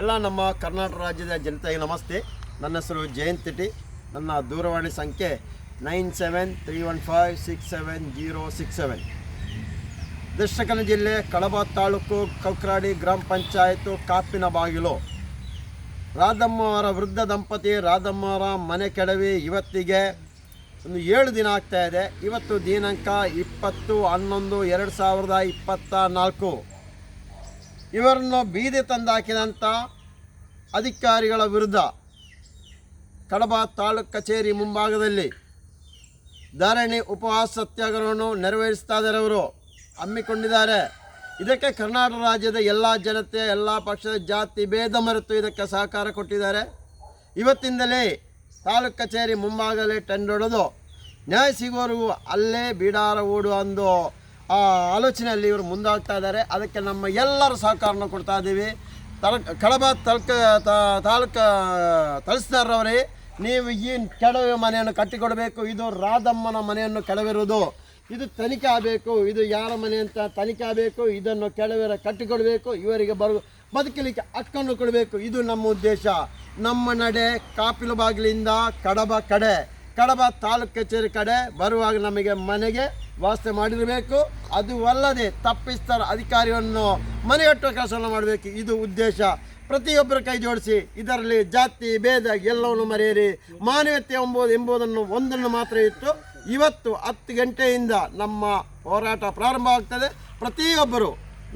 ಎಲ್ಲ ನಮ್ಮ ಕರ್ನಾಟಕ ರಾಜ್ಯದ ಜನತೆಗೆ ನಮಸ್ತೆ. ನನ್ನ ಹೆಸರು ಜಯಂತ್ ತಿಟಿ ನನ್ನ ದೂರವಾಣಿ ಸಂಖ್ಯೆ nine seven three one five six seven zero six seven. ದಕ್ಷಿಣ ಜಿಲ್ಲೆ ಕಳಬ ತಾಲೂಕು ಕೌಕ್ರಾಡಿ ಗ್ರಾಮ ಪಂಚಾಯತು ಕಾಪಿನ ಬಾಗಿಲು ರಾಧಮ್ಮ ಅವರ ವೃದ್ಧ ದಂಪತಿ ರಾಧಮ್ಮ ಅವರ ಮನೆ ಕೆಡವಿ ಇವತ್ತಿಗೆ ಒಂದು ಏಳು ದಿನ ಆಗ್ತಾ ಇದೆ. ಇವತ್ತು ದಿನಾಂಕ ಇಪ್ಪತ್ತು ಹನ್ನೊಂದು ಎರಡು ಸಾವಿರದ ಇಪ್ಪತ್ತ ನಾಲ್ಕು. ಇವರನ್ನು ಬೀದಿ ತಂದಾಕಿದಂಥ ಅಧಿಕಾರಿಗಳ ವಿರುದ್ಧ ಕಡಬ ತಾಲೂಕು ಕಚೇರಿ ಮುಂಭಾಗದಲ್ಲಿ ಧರಣಿ ಉಪವಾಸ ಸತ್ಯಾಗ್ರಹವನ್ನು ನೆರವೇರಿಸ್ತಾ ಇದ್ದಾರೆ ಹಮ್ಮಿಕೊಂಡಿದ್ದಾರೆ. ಇದಕ್ಕೆ ಕರ್ನಾಟಕ ರಾಜ್ಯದ ಎಲ್ಲ ಜನತೆ, ಎಲ್ಲ ಪಕ್ಷದ ಜಾತಿ ಭೇದ ಮರೆತು ಇದಕ್ಕೆ ಸಹಕಾರ ಕೊಟ್ಟಿದ್ದಾರೆ. ಇವತ್ತಿಂದಲೇ ತಾಲೂಕು ಕಚೇರಿ ಮುಂಭಾಗಲೇ ಟೆಂಡ್ ಹೊಡೆದು ನ್ಯಾಯ ಸಿಗೋರು ಅಲ್ಲೇ ಬಿಡಾರ ಓಡು ಅಂದು ಆ, ಆಲೋಚನೆಯಲ್ಲಿ ಇವರು ಮುಂದಾಗ್ತಾ ಇದ್ದಾರೆ. ಅದಕ್ಕೆ ನಮ್ಮ ಎಲ್ಲರ ಸಹಕಾರನ ಕೊಡ್ತಾ ಇದ್ದೀವಿ. ತಲ ಕಡಬ ತಲ್ಕ ತಾಲೂಕ, ತಹಸೀಲ್ದಾರ್ರವರೇ, ನೀವು ಈ ಕೆಡವೆ ಮನೆಯನ್ನು ಕಟ್ಟಿಕೊಡಬೇಕು. ಇದು ರಾಧಮ್ಮನ ಮನೆಯನ್ನು ಕೆಡವಿರುವುದು ಇದು ತನಿಖೆ ಆಗಬೇಕು. ಇದು ಯಾರ ಮನೆ ಅಂತ ತನಿಖೆ ಆಗಬೇಕು. ಇದನ್ನು ಕೆಳವೆರ ಕಟ್ಟಿಕೊಡಬೇಕು. ಇವರಿಗೆ ಬರು, ಬದುಕಲಿಕ್ಕೆ ಹಕ್ಕನ್ನು ಕೊಡಬೇಕು. ಇದು ನಮ್ಮ ಉದ್ದೇಶ. ನಮ್ಮ ನಡೆ ಕಾಪಿಲು ಬಾಗಿಲಿಂದ ಕಡಬ ಕಡೆ. ಕಡಬ ತಾಲೂಕು ಕಚೇರಿ ಕಡೆ ಬರುವಾಗ ನಮಗೆ ಮನೆಗೆ ವಾಸನೆ ಮಾಡಿರಬೇಕು. ಅದು ಅಲ್ಲದೆ ತಪ್ಪಿಸ್ತಾರ ಅಧಿಕಾರಿಯನ್ನು ಮನೆಗಟ್ಟುವ ಕೆಲಸವನ್ನು ಮಾಡಬೇಕು. ಇದು ಉದ್ದೇಶ. ಪ್ರತಿಯೊಬ್ಬರ ಕೈ ಜೋಡಿಸಿ ಇದರಲ್ಲಿ ಜಾತಿ, ಭೇದ ಎಲ್ಲವನ್ನು ಮರೆಯಿರಿ. ಮಾನವೀಯತೆ ಎಂಬುದು ಎಂಬುದನ್ನು ಒಂದನ್ನು ಮಾತ್ರ ಇತ್ತು ಇವತ್ತು ಹತ್ತು ಗಂಟೆಯಿಂದ ನಮ್ಮ ಹೋರಾಟ ಪ್ರಾರಂಭ ಆಗ್ತದೆ ಪ್ರತಿಯೊಬ್ಬರು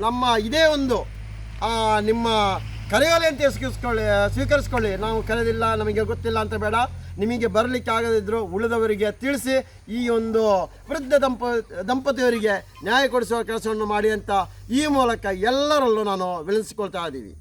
ನಮ್ಮ ಇದೇ ಒಂದು ನಿಮ್ಮ ಕರೆಯೋಲೆ ಅಂತ ಎಸ್ಕಿಸ್ಕೊಳ್ಳಿ ಸ್ವೀಕರಿಸ್ಕೊಳ್ಳಿ. ನಾವು ಕರೆದಿಲ್ಲ, ನಮಗೆ ಗೊತ್ತಿಲ್ಲ ಅಂತ ಬೇಡ. ನಿಮಗೆ ಬರಲಿಕ್ಕೆ ಆಗದಿದ್ರು ಉಳಿದವರಿಗೆ ತಿಳಿಸಿ ಈ ಒಂದು ವೃದ್ಧ ದಂಪ, ದಂಪತಿಯವರಿಗೆ ನ್ಯಾಯ ಕೊಡಿಸುವ ಕೆಲಸವನ್ನು ಮಾಡಿ ಅಂತ ಈ ಮೂಲಕ ಎಲ್ಲರಲ್ಲೂ ನಾನು ವಿಳಿಸಿಕೊಳ್ತಾ ಇದ್ದೀವಿ